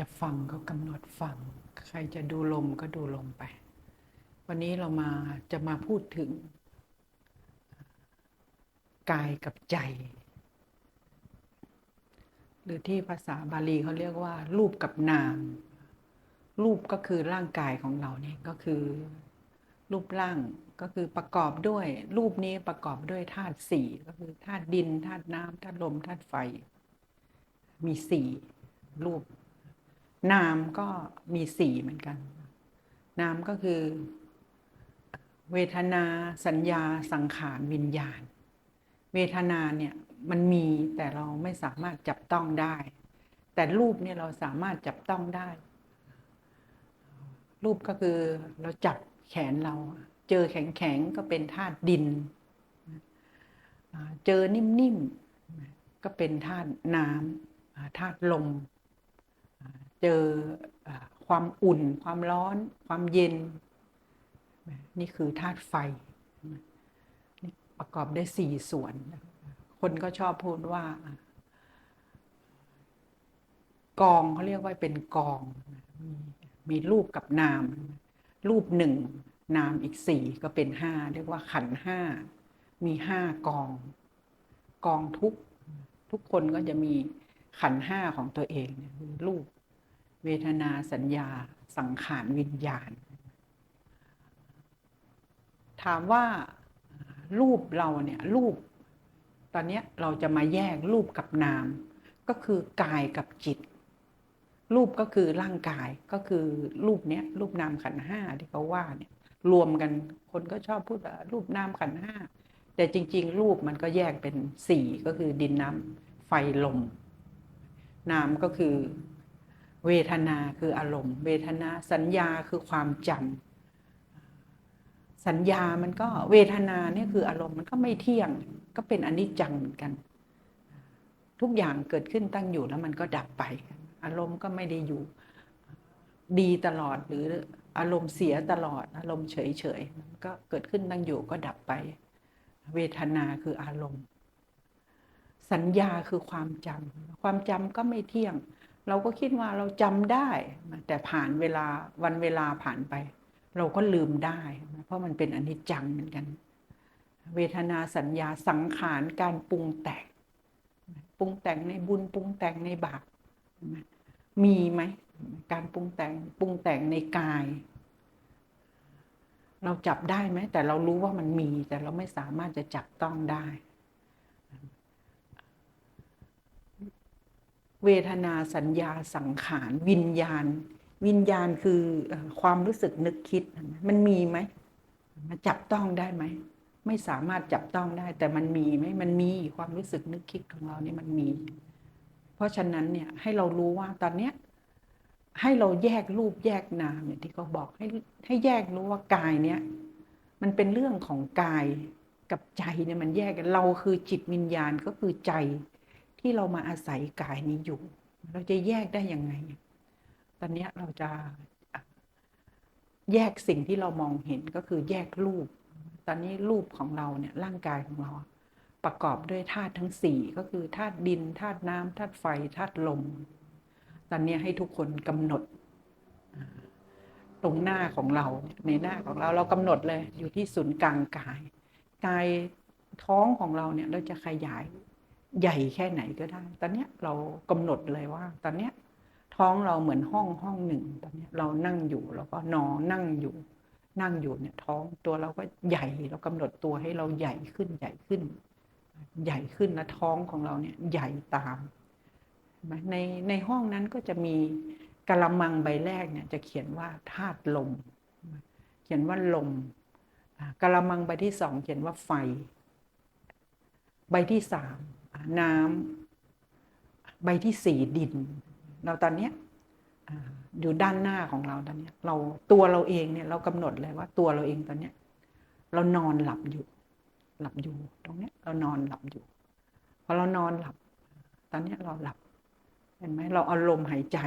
จะฟังก็กำหนดฟัง ใครจะดูลมก็ดูลมไป วันนี้เรามาจะมาพูดถึง กายกับใจ หรือที่ภาษาบาลีเขาเรียกว่า รูปกับนาม รูปก็คือร่างกายของเราเนี่ยก็คือ รูปร่างก็คือประกอบด้วย รูปนี้ประกอบด้วยธาตุสี่ก็คือธาตุดินธาตุน้ำธาตุลมธาตุไฟ มีสี่รูป นามก็มีสี่เหมือนกัน นามก็คือ เวทนาสัญญาสังขารวิญญาณ เวทนาเนี่ยมันมีแต่เราไม่สามารถจับต้องได้ แต่รูปเนี่ยเราสามารถจับต้องได้ รูปก็คือเราจับแขนเรา เจอแข็งๆก็เป็นธาตุดิน เจอนิ่มๆก็เป็นธาตุน้ำธาตุลม เจอความอุ่น ความร้อน ความเย็น นี่คือธาตุไฟประกอบได้สี่ส่วน คนก็ชอบพูดว่า กองเขาเรียกว่าเป็นกอง มีรูปกับนาม รูปหนึ่ง นามอีกสี่ก็เป็นห้าเรียกว่าขันห้า มีห้ากอง กองทุก ทุกคนก็จะมีขันห้าของตัวเองรูป เวทนาสัญญาสังขารวิญญาณ ถามว่ารูปเราเนี่ยรูป ตอนนี้เราจะมาแยกรูปกับนาม ก็คือกายกับจิต รูปก็คือร่างกายก็คือรูปเนี้ยรูปนามขันห้าที่เขาว่าเนี่ยรวมกันคนก็ชอบพูดว่ารูปนามขันห้าแต่จริง ๆ รูปมันก็แยกเป็นสี่ก็คือดินน้ำไฟลมนามก็คือ เวทนาคืออารมณ์ เวทนาสัญญาคือความจำสัญญามันก็เวทนาเนี่ยคืออารมณ์มันก็ไม่เที่ยง ก็เป็นอนิจจังเหมือนกัน ทุกอย่างเกิดขึ้นตั้งอยู่แล้วมันก็ดับไป อารมณ์ก็ไม่ได้อยู่ดีตลอดหรืออารมณ์เสียตลอด อารมณ์เฉยเฉยก็เกิดขึ้นตั้งอยู่ก็ดับไป เวทนาคืออารมณ์ สัญญาคือความจำความจำก็ไม่เที่ยง เราก็คิดว่าเราจำได้ แต่ผ่านเวลาวันเวลาผ่านไป เราก็ลืมได้ เพราะมันเป็นอนิจจังเหมือนกัน เวทนาสัญญาสังขารการปรุงแต่งปรุงแต่งในบุญปรุงแต่งในบาปมีไหมการปรุงแต่งปรุงแต่งในกาย เราจับได้ไหมแต่เรารู้ว่ามันมีแต่เราไม่สามารถจะจับต้องได้ เวทนาสัญญาสังขารวิญญาณ วิญญาณคือความรู้สึกนึกคิดมันมีไหมมาจับต้องได้ไหมไม่สามารถจับต้องได้ แต่มันมีไหมมันมีความรู้สึกนึกคิดของเราเนี่ยมันมี เพราะฉะนั้นเนี่ยให้เรารู้ว่าตอนเนี้ยให้เราแยกรูปแยกนามอย่างที่เขาบอกให้ให้แยกรู้ว่ากายเนี้ยมันเป็นเรื่องของกายกับใจเนี่ยมันแยกกันเราคือจิตวิญญาณก็คือใจ ที่เรามาอาศัยกายนี้อยู่ เราจะแยกได้ยังไง ตอนนี้เราจะแยกสิ่งที่เรามองเห็นก็คือแยกรูป ตอนนี้รูปของเราเนี่ยร่างกายของเรา ประกอบด้วยธาตุทั้งสี่ก็คือธาตุดินธาตุน้ำธาตุไฟธาตุลม ตอนนี้ให้ทุกคนกำหนด ตรงหน้าของเราในหน้าของเราเรากำหนดเลยอยู่ที่ศูนย์กลางกาย กายท้องของเราเนี่ยเราจะขยาย ใหญ่แค่ไหนก็ได้ ตอนนี้เรากำหนดเลยว่า ตอนนี้ท้องเราเหมือนห้องห้องหนึ่ง ตอนนี้เรานั่งอยู่แล้วก็นอนนั่งอยู่ นั่งอยู่เนี่ยท้องตัวเราก็ใหญ่เรากำหนดตัวให้เราใหญ่ขึ้นใหญ่ขึ้น ใหญ่ขึ้นแล้วท้องของเราเนี่ยใหญ่ตามในในห้องนั้นก็จะมีกระมังใบแรกเนี่ยจะเขียนว่าธาตุลม เขียนว่าลมกระมังใบที่สองเขียนว่าไฟ ใบที่สาม น้ำใบที่สี่ดิน เราตอนนี้อยู่ด้านหน้าของเราตอนนี้เราตัวเราเองเนี่ยเรากำหนดเลยว่าตัวเราเองตอนนี้เรานอนหลับอยู่ หลับอยู่ตรงนี้เรานอนหลับอยู่พอเรานอนหลับ ตอนนี้เราหลับ เห็นไหมเราเอาลมหายใจ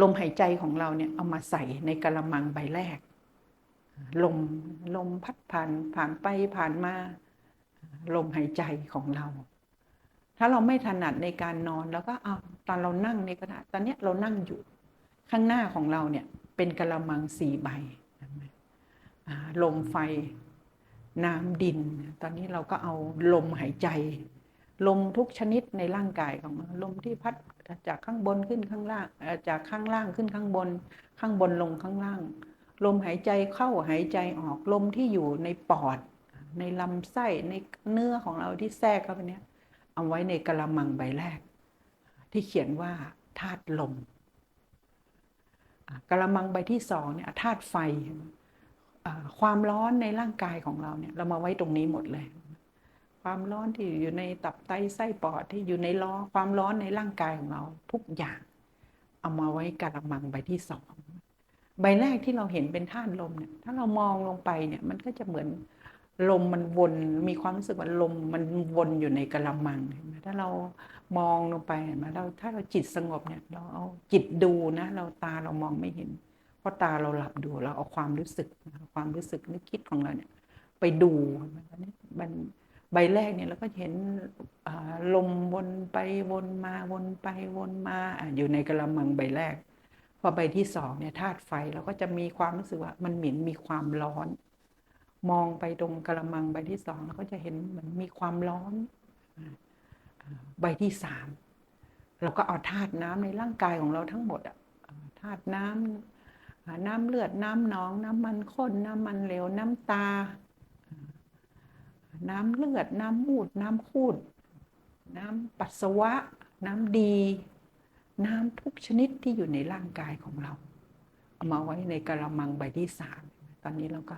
ลมหายใจของเราเนี่ยเอามาใส่ในกระมังใบแรก ลมลมพัดผ่านผ่านไปผ่านมา ลมหายใจของเรา ถ้าเราไม่ถนัดในการนอนแล้วก็เอาตอนเรานั่งในกระดาษตอนนี้เรานั่งอยู่ข้างหน้าของเราเนี่ยเป็นกระมังสี่ใบลมไฟน้ำดิน ตอนนี้เราก็เอาลมหายใจ ลมทุกชนิดในร่างกายของเราลมที่พัดจากข้างบนขึ้นข้างล่างจากข้างล่างขึ้นข้างบน ข้างบนลงข้างล่าง ลมหายใจเข้าหายใจออกลมที่อยู่ในปอด ในลำไส้ในเนื้อของเราที่แทรกเข้าไปเนี้ยเอาไว้ในกระมังใบแรก ที่เขียนว่าธาตุลมกระมังใบที่สองเนี่ยธาตุไฟความร้อนในร่างกายของเราเนี่ยเรามาไว้ตรงนี้หมดเลย ความร้อนที่อยู่ในตับไตไส้ปอดที่อยู่ในล้อความร้อนในร่างกายของเราทุกอย่าง เอามาไว้กระมังใบที่สองใบแรกที่เราเห็นเป็นธาตุลมเนี่ยถ้าเรามองลงไปเนี่ยมันก็จะเหมือน ลมมันวนมีความรู้สึกว่าลมมันวนอยู่ในกระมังถ้าเรามองลงไปมเราถ้าเราจิตสงบเนี่ยเราเอาจิตดูนะ เราตาเรามองไม่เห็น เพราะตาเราหลับดูเราเอาความรู้สึกความรู้สึกนึกคิดของเราเนี่ย ไปดูมันใบแรกเนี่ยเราก็เห็นลมวนไปวนมาวนไปวนมาอยู่ในกระมังใบแรก พอใบที่สองเนี่ยธาตุไฟเราก็จะมีความรู้สึกว่ามันเหม็นมีความร้อน มองไปตรงกระมังใบที่สองเราก็จะเห็นเหมือนมีความร้อนใบที่สามเราก็เอาธาตุน้ำในร่างกายของเราทั้งหมดอะธาตุน้ำน้ำเลือดน้ำหนอง น้ำมันข้นน้ำมันเหลวน้ำตา น้ำเลือดน้ำมูด น้ำคูด น้ำปัสสาวะ น้ำดี น้ำทุกชนิดที่อยู่ในร่างกายของเรา เอามาไว้ในกระมังใบที่สามตอนนี้เราก็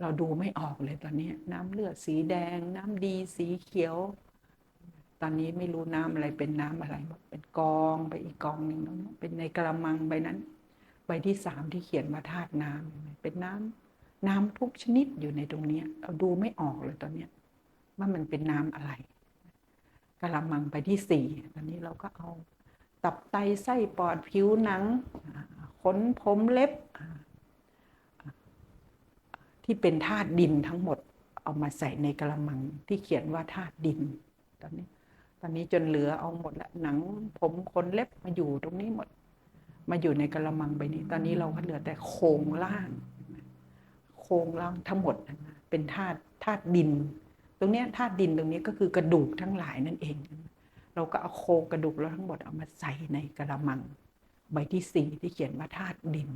เราดูไม่ออกเลยตอนนี้ น้ำเลือดสีแดง น้ำดีสีเขียว ตอนนี้ไม่รู้น้ำอะไรเป็นน้ำอะไรเป็นกองไปอีกกองหนึ่งแล้วเป็นในกระมังใบนั้น ใบที่สามที่เขียนว่าธาตุน้ำเป็นน้ำน้ำทุกชนิดอยู่ในตรงนี้เราดูไม่ออกเลยตอนนี้ว่ามันเป็นน้ำอะไรกระมังไปที่สี่ตอนนี้เราก็เอา ตับไตไส้ปอดผิวหนังขนผมเล็บ ที่เป็นธาตุดินทั้งหมดเอามาใส่ในกระมังที่เขียนว่าธาตุดิน ตอนนี้ ตอนนี้จนเหลือเอาหมดละหนังผมขนเล็บมาอยู่ตรงนี้หมด มาอยู่ในกระมังใบนี้ ตอนนี้เราก็เหลือแต่โครงล่าง โครงล่างทั้งหมดเป็นธาตุธาตุดิน ตรงนี้ธาตุดินตรงนี้ก็คือกระดูกทั้งหลายนั่นเอง เราก็เอาโครงกระดูกเราทั้งหมดเอามาใส่ในกระมัง ใบที่สี่ที่เขียนว่าธาตุดิน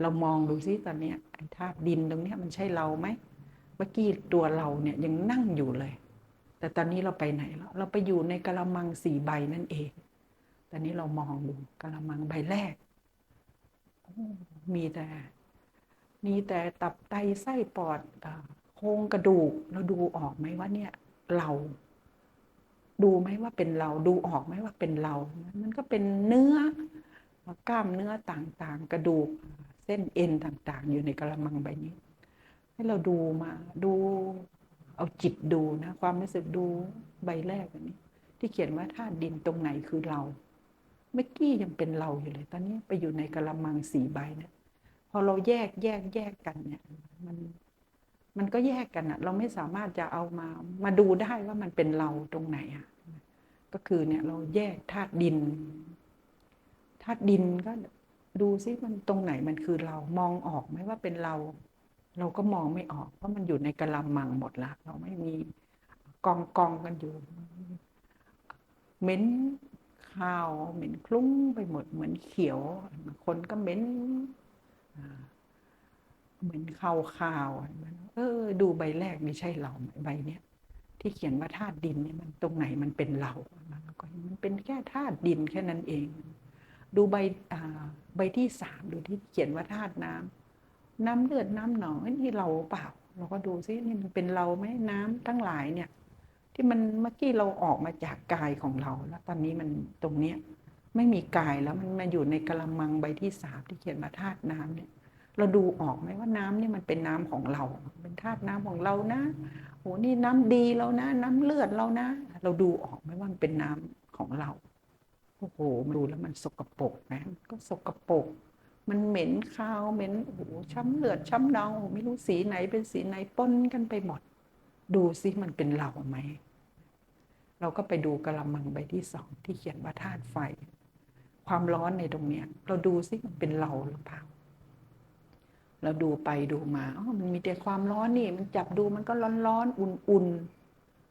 เรามองดูซิตอนนี้ธาตุดินตรงนี้มันใช่เราไหมเมื่อกี้ตัวเราเนี่ยยังนั่งอยู่เลย แต่ตอนนี้เราไปไหนแล้วเราไปอยู่ในกระมังสี่ใบนั่นเองตอนนี้เรามองดูกระมังใบแรกมีแต่ มีแต่ตับไตไส้ปอดโครงกระดูกเราดูออกไหมว่าเนี่ยเรา ดูไหมว่าเป็นเราดูออกไหมว่าเป็นเรา มันก็เป็นเนื้อกล้ามเนื้อต่างๆ กระดูก เส้นเอ็นต่างๆ อยู่ในกระมังใบนี้ ให้เราดูมาดูเอาจิตดูนะ ความรู้สึกดูใบแรกอันนี้ ที่เขียนว่าธาตุดินตรงไหนคือเรา เมื่อกี้ยังเป็นเราอยู่เลย ตอนนี้ไปอยู่ในกระมังสี่ใบเนะพอเราแยกแยกแยกกันเนี่ย มันมันก็แยกกันอะเราไม่สามารถจะเอามามาดูได้ว่ามันเป็นเราตรงไหนอะก็คือเนี่ยเราแยกธาตุดินธาตุดินก็ ดูซิมันตรงไหนมันคือเรามองออกไหมว่าเป็นเรา เราก็มองไม่ออก เพราะมันอยู่ในกระลำมังหมดละเราไม่มีกองกองกันอยู่เหม็นข้าวเหม็นคลุ้งไปหมดเหมือนเขียว คนก็เหม็นเหมือนข้าวข้าวเออ ดูใบแรกไม่ใช่เราใบเนี้ยที่เขียนว่าธาตุดินเนี่ยมันตรงไหนมันเป็นเราแล้วก็มันเป็นแค่ธาตุดินแค่นั้นเอง ดูใบใบที่สามดูที่เขียนว่าธาตุน้ำน้ำเลือดน้ำหนองนี่เราเปล่า เราก็ดูซินี่มันเป็นเราไหมน้ำทั้งหลายเนี่ย ที่มันเมื่อกี้เราออกมาจากกายของเราแล้ว ตอนนี้มันตรงเนี้ยไม่มีกายแล้วมันมาอยู่ในกระมังใบที่สามที่เขียนมาธาตุน้ำเนี่ย เราดูออกไหมว่าน้ำนี่มันเป็นน้ำของเรา เป็นธาตุน้ำของเรานะโหนี่น้ำดีแล้วนะ น้ำเลือดเรานะ เราดูออกไหมว่ามันเป็นน้ำของเรา อ้โหดูแล้วมันสกปรกนะก็สกปรกมันเหม็นคาวเหม็นโอ้โหช้ำเลือดช้ำเนาไม่รู้สีไหนเป็นสีไหนปนกันไปหมด ดูซิมันเป็นเราไหมเราก็ไปดูกระมังใบที่สองที่เขียนว่าธาตุไฟ ความร้อนในตรงเนี้ย เราดูซิมันเป็นเราหรือเปล่าเราดูไปดูมาอ๋อมันมีแต่ความร้อนนี่ มันจับดูมันก็ร้อนร้อนๆอุ่น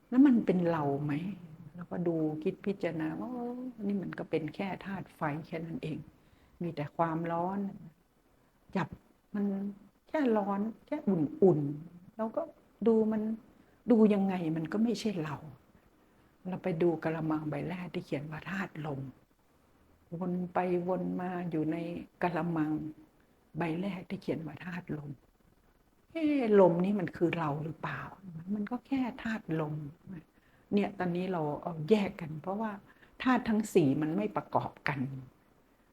แล้วมันเป็นเราไหม แล้วก็ดูคิดพิจารณาว่าอ้นี่มันก็เป็นแค่ธาตุไฟแค่นั้นเอง มีแต่ความร้อน จับมันแค่ร้อนแค่อุ่นๆแล้วก็ดูมันดูยังไงมันก็ไม่ใช่เรา เราไปดูกระมังใบแรกที่เขียนว่าธาตุลม วนไปวนมาอยู่ในกระมังใบแรกที่เขียนว่าธาตุลมเอ๊ลมนี่มันคือเราหรือเปล่า มันก็แค่ธาตุลม เนี่ยตอนนี้เราเอาแยกกัน เพราะว่าธาตุทั้งสี่มันไม่ประกอบกัน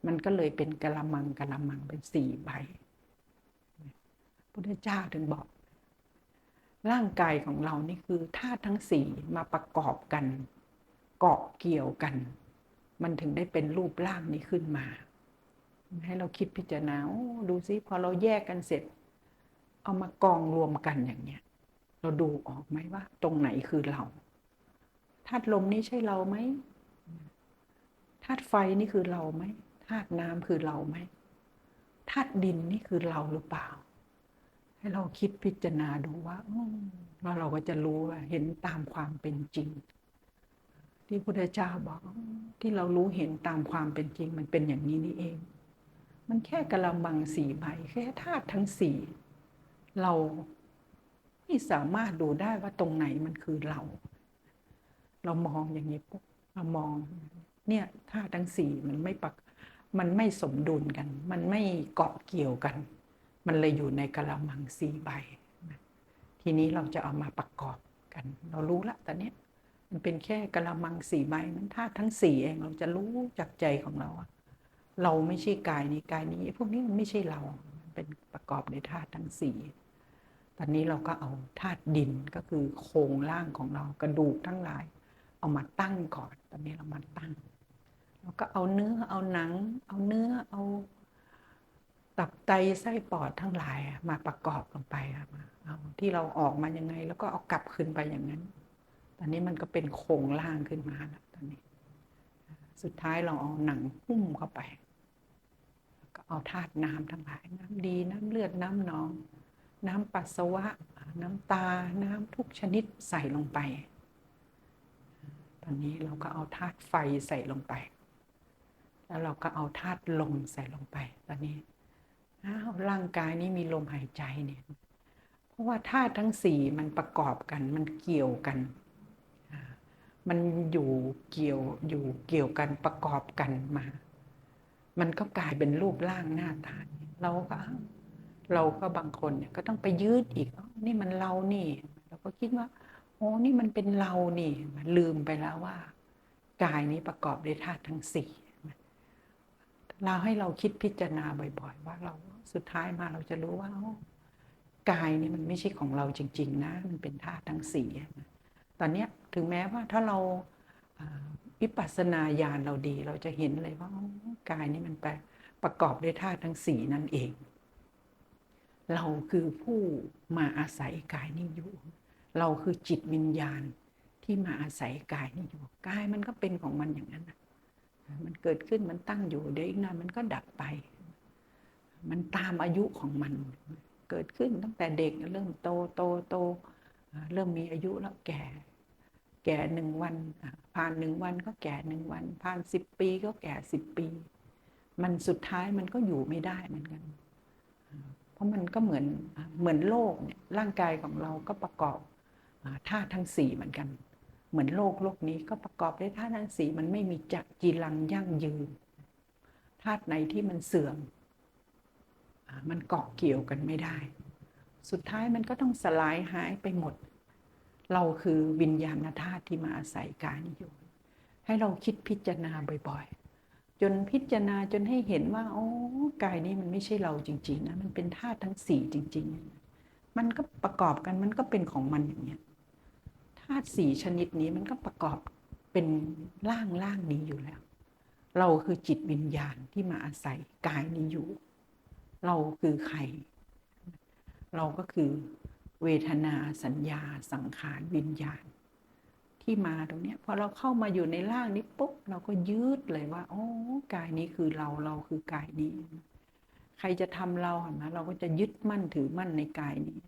มันก็เลยเป็นกะละมังกะละมังเป็นสี่ใบพุทธเจ้าถึงบอก ร่างกายของเรานี่คือธาตุทั้งสี่มาประกอบกัน เกาะเกี่ยวกัน มันถึงได้เป็นรูปร่างนี้ขึ้นมา ให้เราคิดพิจารณาดูซิพอเราแยกกันเสร็จ เอามากองรวมกันอย่างเนี้ยเราดูออกไหมว่า ตรงไหนคือเรา ธาตุลมนี่ใช่เราไหมธาตุไฟนี่คือเราไหมธาตุน้ำคือเราไหมธาตุดินนี่คือเราหรือเปล่า ให้เราคิดพิจารณาดูว่าแล้วเราก็จะรู้ว่าเห็นตามความเป็นจริง ที่พุทธเจ้าบอกที่เรารู้เห็นตามความเป็นจริง มันเป็นอย่างนี้นี่เอง มันแค่กระมังสี่ใบแค่ธาตุทั้งสี่เราไม่สามารถดูได้ว่าตรงไหนมันคือเรา เรามองอย่างนี้ปุ๊บเรามองเนี่ยธาตุทั้งสี่มันไม่ปักมันไม่สมดุลกัน มันไม่เกาะเกี่ยวกัน มันเลยอยู่ในกระมังสี่ใบ ทีนี้เราจะเอามาประกอบกัน เรารู้ละตอนเนี้ยมันเป็นแค่กระมังสี่ใบมันธาตุทั้งสี่เองเราจะรู้จากใจของเราเราไม่ใช่กายนี้กายนี้พวกนี้มันไม่ใช่เรามันเป็นประกอบในธาตุทั้งสี่ตอนนี้เราก็เอาธาตุดินก็คือโครงร่างของเรากระดูกทั้งหลาย เอามาตั้งก่อน ตอนนี้เรามาตั้ง แล้วก็เอาเนื้อเอาหนัง เอาเนื้อเอาตับไตไส้ปอดทั้งหลายมาประกอบลงไปมาเอาที่เราออกมายังไง แล้วก็เอากลับคืนไปอย่างนั้น ตอนนี้มันก็เป็นโครงร่างขึ้นมาแล้วตอนนี้ สุดท้ายเราเอาหนังหุ้มเข้าไปแล้วก็เอาธาตุน้ำทั้งหลาย น้ำดีน้ำเลือดน้ำหนอง น้ำปัสสาวะ น้ำตาน้ำทุกชนิดใส่ลงไป อนนี้เราก็เอาธาตุไฟใส่ลงไป แล้วเราก็เอาธาตุลมใส่ลงไป ตอนนี้อ้าวร่างกายนี้มีลมหายใจเนี่ย เพราะว่าธาตุทั้งสี่มันประกอบกัน มันเกี่ยวกัน มันอยู่เกี่ยวอยู่เกี่ยวกันประกอบกันมา มันก็กลายเป็นรูปร่างหน้าตาเราก็เราก็บางคนเนี่ยก็ต้องไปยืดอีกนี่มันเรานี่ เราก็คิดว่า โอ้นี่มันเป็นเรานี่ลืมไปแล้วว่ากายนี้ประกอบด้วยธาตุทั้งสี่เราให้เราคิดพิจารณาบ่อย ๆ ว่าเราสุดท้ายมาเราจะรู้ว่ากายนี่มันไม่ใช่ของเราจริง ๆ นะ มันเป็นธาตุทั้งสี่ตอนเนี้ยถึงแม้ว่าถ้าเราวิปัสสนาญาณเราดี เราจะเห็นเลยว่ากายนี่มันแปลประกอบด้วยธาตุทั้งสี่นั่นเอง เราคือผู้มาอาศัยกายนี้อยู่ เราคือจิตวิญญาณที่มาอาศัยกายนี้อยู่กายมันก็เป็นของมันอย่างนั้นนะมันเกิดขึ้นมันตั้งอยู่เดี๋ยวอีกนานมันก็ดับไป มันตามอายุของมัน เกิดขึ้นตั้งแต่เด็กเริ่มโตโตโตเริ่มมีอายุแล้วแก่ แก่หนึ่งวัน ผ่านหนึ่งวันก็แก่หนึ่งวัน ผ่านสิบปีก็แก่สิบปี มันสุดท้ายมันก็อยู่ไม่ได้เหมือนกัน เพราะมันก็เหมือนเหมือนโลกเนี่ยร่างกายของเราก็ประกอบ ธาตุทั้งสี่เหมือนกัน เหมือนโลกโลกนี้ก็ประกอบด้วยธาตุทั้งสี่มันไม่มีจักจีรังยั่งยืนธาตุไหนที่มันเสื่อมอมันเกาะเกี่ยวกันไม่ได้ สุดท้ายมันก็ต้องสลายหายไปหมด เราคือวิญญาณธาตุที่มาอาศัยกายนี้อยู่ ให้เราคิดพิจารณาบ่อยๆ จนพิจารณาจนให้เห็นว่าโอ้กายนี้มันไม่ใช่เราจริง ๆ นะ มันเป็นธาตุทั้งสี่จริง ๆ มันก็ประกอบกันมันก็เป็นของมันอย่างเนี้ยาตุสี่ชนิดนี้มันก็ประกอบเป็นร่างร่างนี้อยู่แล้ว เราคือจิตวิญญาณที่มาอาศัยกายนี้อยู่ เราคือใคร เราก็คือเวทนาสัญญาสังขารวิญญาณ ที่มาตรงนี้พอเราเข้ามาอยู่ในร่างนี้ปุ๊บเราก็ยืดเลยว่าโอ้กายนี้คือเราเราคือกายนี้ ใครจะทำเราเห็นไหมเราก็จะยึดมั่นถือมั่นในกายนี้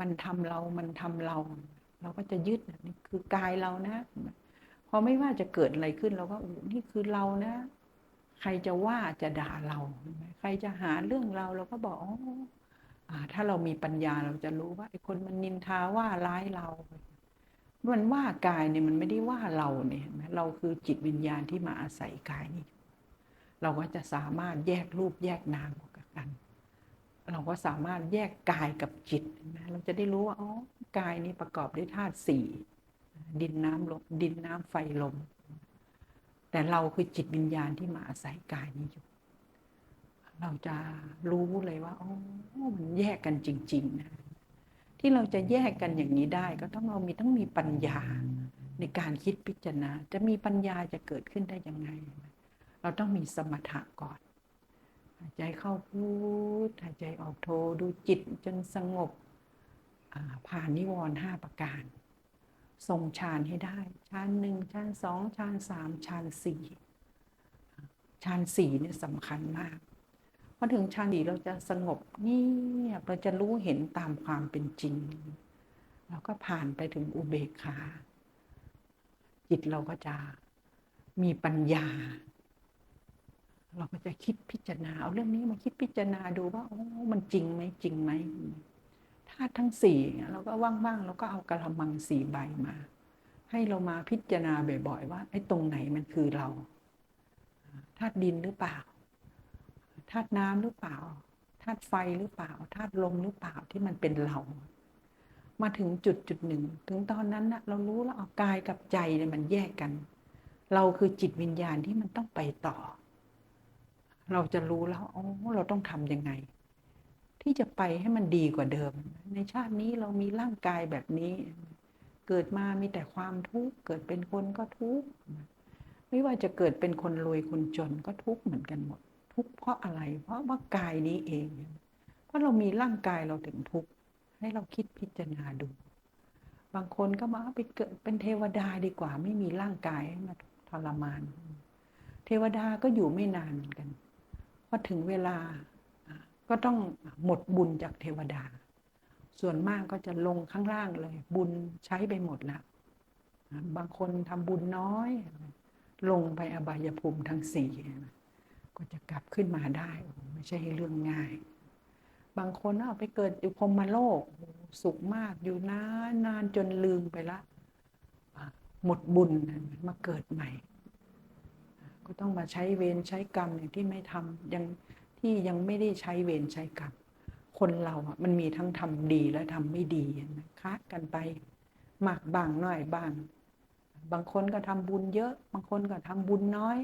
มันทำเรามันทำเรา เราก็จะยึดนี่คือกายเรานะ พอไม่ว่าจะเกิดอะไรขึ้นเราก็นี่คือเรานะ ใครจะว่าจะด่าเรา ใครจะหาเรื่องเราเราก็บอกอ๋อถ้าเรามีปัญญาเราจะรู้ว่าไอ้คนมันนินทาว่าร้ายเรา มันว่ากายเนี่ยมันไม่ได้ว่าเราเนี่ยเราคือจิตวิญญาณที่มาอาศัยกายนี้เราก็จะสามารถแยกรูปแยกนามออก เราก็สามารถแยกกายกับจิตนะเราจะได้รู้ว่าอ๋อกายนี้ประกอบด้วยธาตุสี่ดินน้ำลมดินน้ำไฟลม แต่เราคือจิตวิญญาณที่มาอาศัยกายนี้อยู่ เราจะรู้เลยว่าอ๋อมันแยกกันจริง ๆ นะ ที่เราจะแยกกันอย่างนี้ได้ ก็ต้องเรามีต้องมีปัญญาในการคิดพิจารณา จะมีปัญญาจะเกิดขึ้นได้ยังไง เราต้องมีสมถะก่อน หายใจเข้าพูดหายใจออกโทดูจิตจนสงบผ่านนิวรณ์ห้าประการทรงฌานให้ได้ฌานหนึ่งฌานสองฌานสามฌานสี่ฌานสี่เนี่ยสำคัญมากพอถึงฌานสี่เราจะสงบเงียบเราจะรู้เห็นตามความเป็นจริงเราก็ผ่านไปถึงอุเบกขา จิตเราก็จะมีปัญญา เราก็จะคิดพิจารณาเอาเรื่องนี้มาคิดพิจารณาดูว่าโอ้มันจริงไหมจริงไหมธาตุทั้งสี่เราก็ว่างๆเราก็เอากระมังสี่ใบมา ให้เรามาพิจารณาบ่อยๆว่าไอ้ตรงไหนมันคือเราธาตุดินหรือเปล่าธาตุน้ำหรือเปล่าธาตุไฟหรือเปล่าธาตุลมหรือเปล่าที่มันเป็นเรา มาถึงจุดจุดหนึ่ง ถึงตอนนั้นนะเรารู้แล้วเอากายกับใจเนี่ยมันแยกกัน เราคือจิตวิญญาณที่มันต้องไปต่อ เราจะรู้แล้วอ๋อเราต้องทำยังไง ที่จะไปให้มันดีกว่าเดิม ในชาตินี้เรามีร่างกายแบบนี้ เกิดมามีแต่ความทุกข์ เกิดเป็นคนก็ทุกข์ไม่ว่าจะเกิดเป็นคนรวยคนจนก็ทุกข์เหมือนกันหมด ทุกข์เพราะอะไร เพราะว่ากายนี้เอง เพราะเรามีร่างกายเราถึงทุกข์ ให้เราคิดพิจารณาดู บางคนก็มาไปเกิดเป็นเทวดาดีกว่า ไม่มีร่างกายมาทรมาน เทวดาก็อยู่ไม่นานเหมือนกัน พอถึงเวลาก็ต้องหมดบุญจากเทวดา ส่วนมากก็จะลงข้างล่างเลย บุญใช้ไปหมดแล้วบางคนทำบุญน้อย ลงไปอบายภูมิทั้งสี่ก็จะกลับขึ้นมาได้ ไม่ใช่เรื่องง่าย บางคนเอาไปเกิดอยู่พรมโลก สุขมากอยู่นานนานจนลืมไปละ หมดบุญมาเกิดใหม่ ก็ต้องมาใช้เวรใช้กรรมอย่างที่ไม่ทำยังที่ยังไม่ได้ใช้เวรใช้กรรมคนเราอะมันมีทั้งทำดีและทำไม่ดีนะคะกันไปมากบางน้อยบาง บางคนก็ทำบุญเยอะ บางคนก็ทำบุญน้อย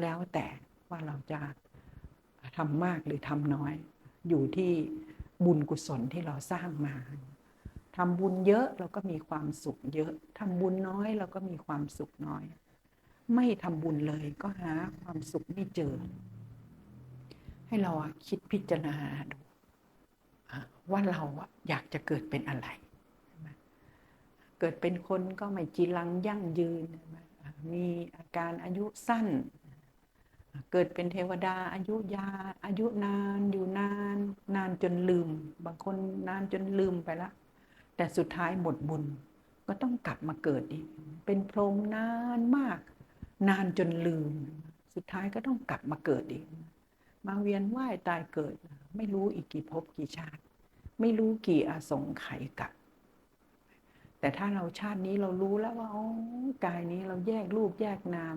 แล้วแต่ว่าเราจะทำมากหรือทำน้อย อยู่ที่บุญกุศลที่เราสร้างมาทำบุญเยอะเราก็มีความสุขเยอะ ทำบุญน้อยเราก็มีความสุขน้อย ไม่ทำบุญเลยก็หาความสุขไม่เจอ ให้เราคิดพิจารณาดูว่าเราอยากจะเกิดเป็นอะไร เกิดเป็นคนก็ไม่จีรังยั่งยืน มีอาการอายุสั้น เกิดเป็นเทวดาอายุยา อายุนานอยู่นาน นานจนลืม บางคนนานจนลืมไปละ แต่สุดท้ายหมดบุญก็ต้องกลับมาเกิดอีก เป็นพรหมนานมาก นานจนลืม สุดท้ายก็ต้องกลับมาเกิดอีก มาเวียนว่ายตายเกิด ไม่รู้อีกกี่ภพกี่ชาติ ไม่รู้กี่อาสงไขยกับแต่ถ้าเราชาตินี้เรารู้แล้วว่าอ๋อกายนี้เราแยกรูปแยกนาม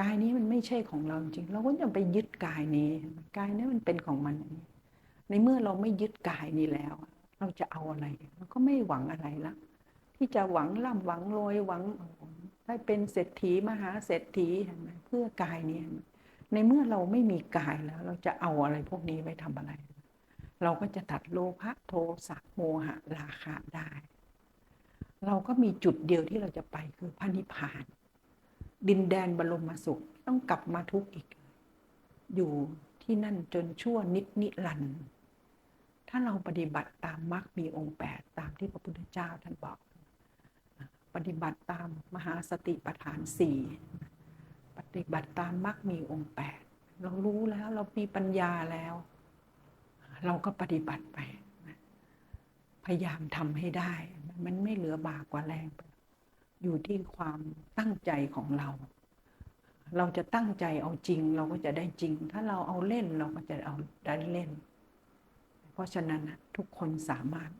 กายนี้มันไม่ใช่ของเราจริง เราก็จะไปยึดกายนี้ กายนี้มันเป็นของมัน ในเมื่อเราไม่ยึดกายนี้แล้ว เราจะเอาอะไรเราก็ไม่หวังอะไรละที่จะหวังร่ำหวังรวยหวัง ได้เป็นเศรษฐีมหาเศรษฐีเพื่อกายนี้ในเมื่อเราไม่มีกายแล้ว เราจะเอาอะไรพวกนี้ไว้ทำอะไร เราก็จะตัดโลภะโทสะโมหะราคะได้ เราก็มีจุดเดียวที่เราจะไปคือพระนิพพาน ดินแดนบรมสุขต้องกลับมาทุกข์อีก อยู่ที่นั่นจนชั่วนิดนิรันด์ถ้าเราปฏิบัติตามมรรคมีองค์แปดตามที่พระพุทธเจ้าท่านบอก ปฏิบัติตามมหาสติปัฏฐานสี่ปฏิบัติตามมรรคมีองค์แปดเรารู้แล้วเรามีปัญญาแล้ว เราก็ปฏิบัติไป พยายามทำให้ได้ มันไม่เหลือบากกว่าแรง อยู่ที่ความตั้งใจของเรา เราจะตั้งใจเอาจริง เราก็จะได้จริง ถ้าเราเอาเล่นเราก็จะเอาได้เล่น เพราะฉะนั้นทุกคนสามารถ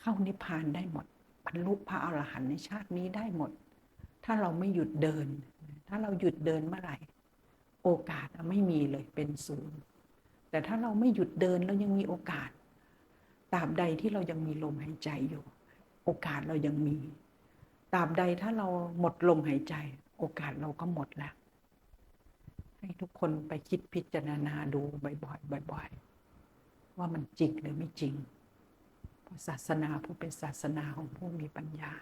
เข้านิพพานได้หมด บรรลุพระอรหันต์ในชาตินี้ได้หมด ถ้าเราไม่หยุดเดิน ถ้าเราหยุดเดินเมื่อไหร่ โอกาสไม่มีเลยเป็นศูนย์แต่ถ้าเราไม่หยุดเดินเรายังมีโอกาสตราบใดที่เรายังมีลมหายใจอยู่ โอกาสเรายังมีตราบใดถ้าเราหมดลมหายใจ โอกาสเราก็หมดแล้ว ให้ทุกคนไปคิดพิจารณาดูบ่อยๆบ่อย ๆ ว่ามันจริงหรือไม่จริง ศาสนาผู้เป็นศาสนาของผู้มีปัญญา